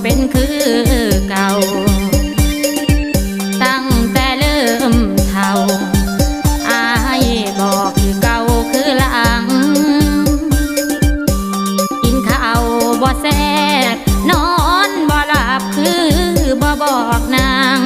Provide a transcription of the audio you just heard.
เป็นคือเก่า ตั้งแต่เริ่มเท่าอายบอกเก่าคือหลัง กินข้าวบ่แซ่นอนบ่หลับคือบ่บอกนาง